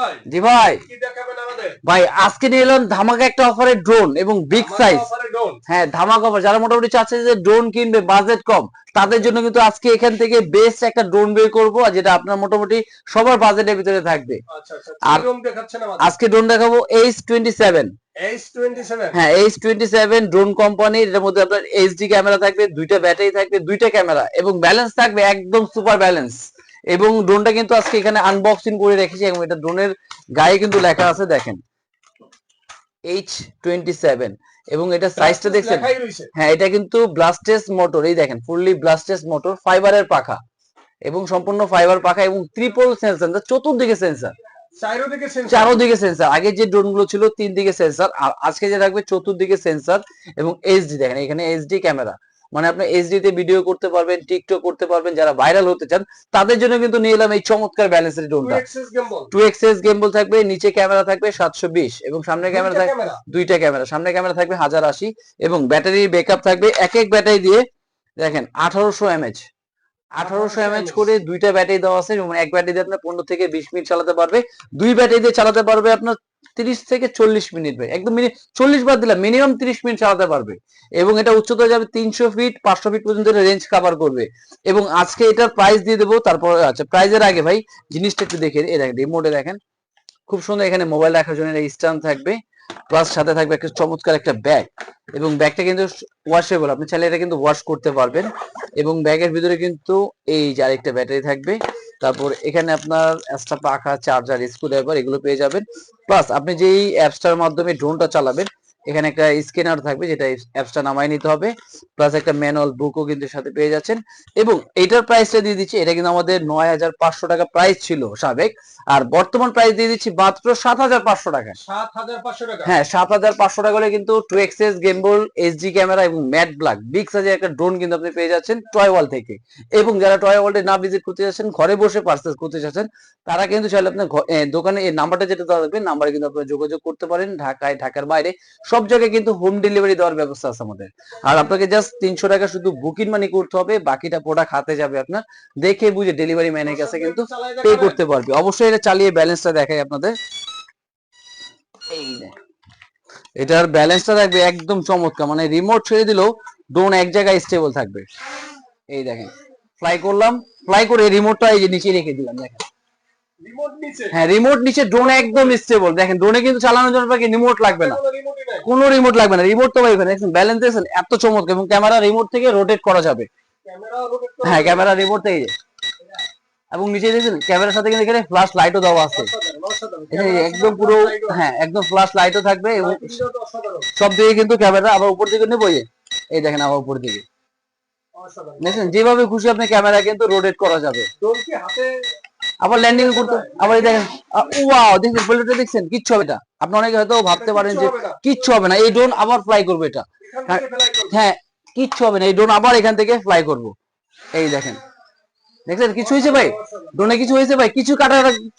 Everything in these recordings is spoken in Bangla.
ভাই? জি ভাই। কি দেখাবেন আমাদের? ভাই আজকে নিয়ে এলাম ধামাকা একটা অফারের ড্রোন এবং বিগ সাইজ হ্যাঁ ধামাকা অফার যারা মোটামুটি চাচ্ছে যে ড্রোন কিনবে বাজেট কম তাদের জন্য কিন্তু আজকে এখান থেকে বেস্ট একটা ড্রোন বের করব আর যেটা আপনার মোটামুটি সবার বাজেটের ভিতরে থাকবে। আচ্ছা আচ্ছা আর- দেখাচ্ছেন আমাদের? আজকে ড্রোন দেখাবো এইচ টোয়েন্টি সেভেন H27 হ্যাঁ এইচ টোয়েন্টি সেভেন ড্রোন কোম্পানির এর মধ্যে আপনার এইচডি ক্যামেরা থাকবে দুইটা ব্যাটারি থাকবে দুইটা ক্যামেরা এবং ব্যালেন্স থাকবে একদম সুপার ব্যালেন্স এবং ড্রোনটা কিন্তু আজকে এখানে আনবক্সিং করে রেখেছি এবং এটা ড্রোনের গায়ে কিন্তু লেখা আছে দেখেন। এইচ টোয়েন্টি সেভেন এবং এটা সাইজটা দেখছেন? হ্যাঁ এটা কিন্তু ব্লাস্টেস মোটর এই দেখেন ফুললি ব্লাস্টেস মোটর ফাইবারের পাখা এবং সম্পূর্ণ ফাইবার পাখা এবং ত্রিপল সেন্সার চতুর্দিকে সেন্সার চারিদিকে সেন্সর চারোদিকে সেন্সার আগে যে ড্রোনগুলো ছিল তিন দিকে সেন্সার আর আজকে যে থাকবে চতুর্দিকে সেন্সার এবং এইচডি দেখেন এখানে এইচডি ক্যামেরা মানে আপনি এইচডিতে ভিডিও করতে পারবেন টিকটক করতে পারবেন যারা ভাইরাল হতে চান তাদের জন্য কিন্তু নিয়ে এলাম এই চমৎকার ব্যালেন্সের ড্রোনটা টু। এক্সএস গেমবল থাকবে নিচে ক্যামেরা থাকবে সাতশো বিশ এবং সামনে ক্যামেরা থাকবে দুইটা ক্যামেরা সামনে ক্যামেরা থাকবে হাজার আশি এবং ব্যাটারি ব্যাকআপ থাকবে এক এক ব্যাটারি দিয়ে দেখেন আঠারোশো এমএচ আঠারোশো এমএচ করে দুইটা ব্যাটারি দেওয়া আছে। এবং এক ব্যাটারি দিয়ে আপনার পনেরো থেকে বিশ মিনিট চালাতে পারবে। দুই ব্যাটারি দিয়ে চালাতে পারবে আপনার তিরিশ থেকে চল্লিশ মিনিট ভাই। একদম মিনিট চল্লিশ বাদ দিলাম মিনিমাম তিরিশ মিনিট চালাতে পারবে। এবং এটা উচ্চতা যাবে তিনশো ফিট পাঁচশো ফিট পর্যন্ত রেঞ্জ কভার করবে। এবং আজকে এটার প্রাইস দিয়ে দেবো তারপর আচ্ছা প্রাইজের আগে ভাই জিনিসটা একটু দেখে এই দেখেন রিমোটে দেখেন। খুব সুন্দর এখানে মোবাইল রাখার জন্য স্ট্যান্ড থাকবে। প্লাস সাথে থাকবে একটা চমৎকার একটা ব্যাগ এবং ব্যাগটা কিন্তু ওয়াশেবল আপনি চাইলে এটা কিন্তু ওয়াশ করতে পারবেন। এবং ব্যাগের ভিতরে কিন্তু এই যে আরেকটা ব্যাটারি থাকবে। তারপর এখানে আপনার এক্সট্রা পাখা চার্জার স্ক্রুড্রাইভার এগুলো পেয়ে যাবেন। প্লাস আপনি যেই অ্যাপসটার মাধ্যমে ড্রোনটা চালাবেন এখানে একটা স্ক্যানার থাকবে যেটা অ্যাপসটা নামায় নিতে হবে প্লাস একটা ম্যানুয়াল বুকও কিন্তু সাথে পেয়ে যাচ্ছেন। এবং এটার প্রাইসটা দিয়ে দিচ্ছি এটা কিন্তু আমাদের নয় হাজার পাঁচশো টাকা প্রাইস ছিল সাবেক আর বর্তমান প্রাইস দিয়ে দিচ্ছি মাত্র সাত হাজার পাঁচশো টাকা। 7500 টাকা? হ্যাঁ সাত হাজার পাঁচশো টাকা হলে কিন্তু two axis gimbal HD camera এবং ম্যাট ব্ল্যাক বিগ সাইজের একটা ড্রোন কিন্তু আপনি পেয়ে যাচ্ছেন টয় ওয়াল থেকে। এবং যারা টয় ওয়ার্ল্ডে না ভিজিট করতে যাচ্ছেন ঘরে বসে পার্সেস করতে যাচ্ছেন তারা কিন্তু চাইলে আপনার দোকানে এই নাম্বারটা যেটা দেওয়া থাকবে নাম্বারে কিন্তু আপনারা যোগাযোগ করতে পারেন ঢাকায় ঢাকার বাইরে সব জায়গায় কিন্তু হোম ডেলিভারি দেওয়ার ব্যবস্থা আছে আমাদের। আর আপনাকে জাস্ট তিনশো টাকা শুধু বুকিং মানি করতে হবে বাকিটা প্রোডাক্ট হাতে যাবে আপনার। দেখে বুঝে ডেলিভারি ম্যানের কাছে কিন্তু পে করতে পারবে। অবশ্যই এটা চালিয়ে ব্যালেন্সটা দেখাই আপনাদের। এটার ব্যালেন্সটা থাকবে একদম চমৎকার। মানে রিমোট ছেড়ে দিলেও ড্রোন এক জায়গায় স্টেবল থাকবে। এই দেখেন। ফ্লাই করলাম। ফ্লাই করে রিমোটটা এই যে নিচে রেখে দিলাম দেখেন। হ্যাঁ রিমোট নিচে ড্রোন একদম স্টেবল দেখেন ড্রোনে কিন্তু চালানোর জন্য রিমোট লাগবে না। কোনো রিমোট লাগবে না। রিমোট তো ভাই দেখছেন? ব্যালেন্স দেখছেন? এত চমৎকার। এবং ক্যামেরা রিমোট থেকে রোটেট করা যাবে। হ্যাঁ ক্যামেরা রিমোট থেকে এবং নিচে দেখছেন? ক্যামেরার সাথে কিন্তু এখানে ফ্ল্যাশ লাইটও দেওয়া আছে। এখানে একদম পুরো হ্যাঁ একদম ফ্ল্যাশ লাইটও থাকবে এবং সব দিকে কিন্তু ক্যামেরা আবার উপর দিকে নেব এই দেখেন আবার উপর দিকে। দেখছেন? যেভাবে খুশি আপনি ক্যামেরা কিন্তু রোটেট করা যাবে। আবার ল্যান্ডিং করতে আবার এই দেখেন ওয়াও দেখছেন? বুলেটটা দেখছেন? কিচ্ছু হবে না। আপনি অনেকে হয়তো ভাবতে পারেন যে কিচ্ছু হবে না। এই ড্রোন আবার ফ্লাই করবে এটা। করবে। হ্যাঁ কিচ্ছু হবে না। এই ড্রোন আবার এখান থেকে ফ্লাই করব। এই দেখেন। দেখছেন কিছু হয়েছে ভাই? ড্রোনে কিছু হয়েছে ভাই? কিছু কাটা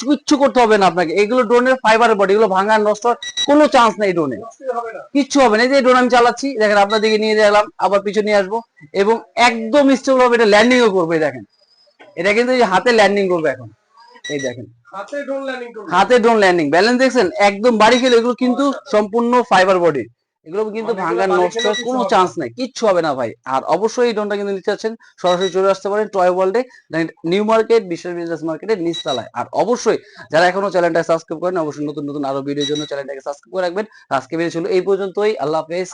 কিচ্ছু করতে হবে না আপনাকে। এগুলো ড্রোনের ফাইবারের বডি এগুলো ভাঙা নষ্ট হওয়ার কোনো চান্স নেই ড্রোনে। কিচ্ছু হবে না। এই যে ড্রোন আমি চালাচ্ছি দেখেন আপনার দিকে নিয়ে গেলাম আবার পিছনে নিয়ে আসব। এবং একদম স্টেবল হবে এটা ল্যান্ডিংও করবে দেখেন। এটা কিন্তু হাতে ল্যান্ডিং করবে এখন। এই দেখেন। হাতে ড্রোন ল্যান্ডিং ব্যালেন্স দেখছেন? একদম বাড়ি খেলে এগুলো কিন্তু সম্পূর্ণ ফাইবার বডি এগুলো কিন্তু মানে ভাঙার নষ্ট কোনো চান্স নাই। কিচ্ছু হবে না ভাই। আর অবশ্যই এই ড্রোনটা কিন্তু নিতে চাচ্ছেন সরাসরি চলে আসতে পারেন টয় ওয়ার্ল্ডে নিউ মার্কেট বিশ্বের বিজনেস মার্কেটের নিচতলায়। আর অবশ্যই যারা এখনও চ্যানেলটা সাবস্ক্রাইব করেন অবশ্যই নতুন নতুন আরও ভিডিওর জন্য চ্যানেলটাকে সাবস্ক্রাইব করে রাখবেন। আজকে ভিডিও ছিল এই পর্যন্তই। আল্লাহ হাফেজ।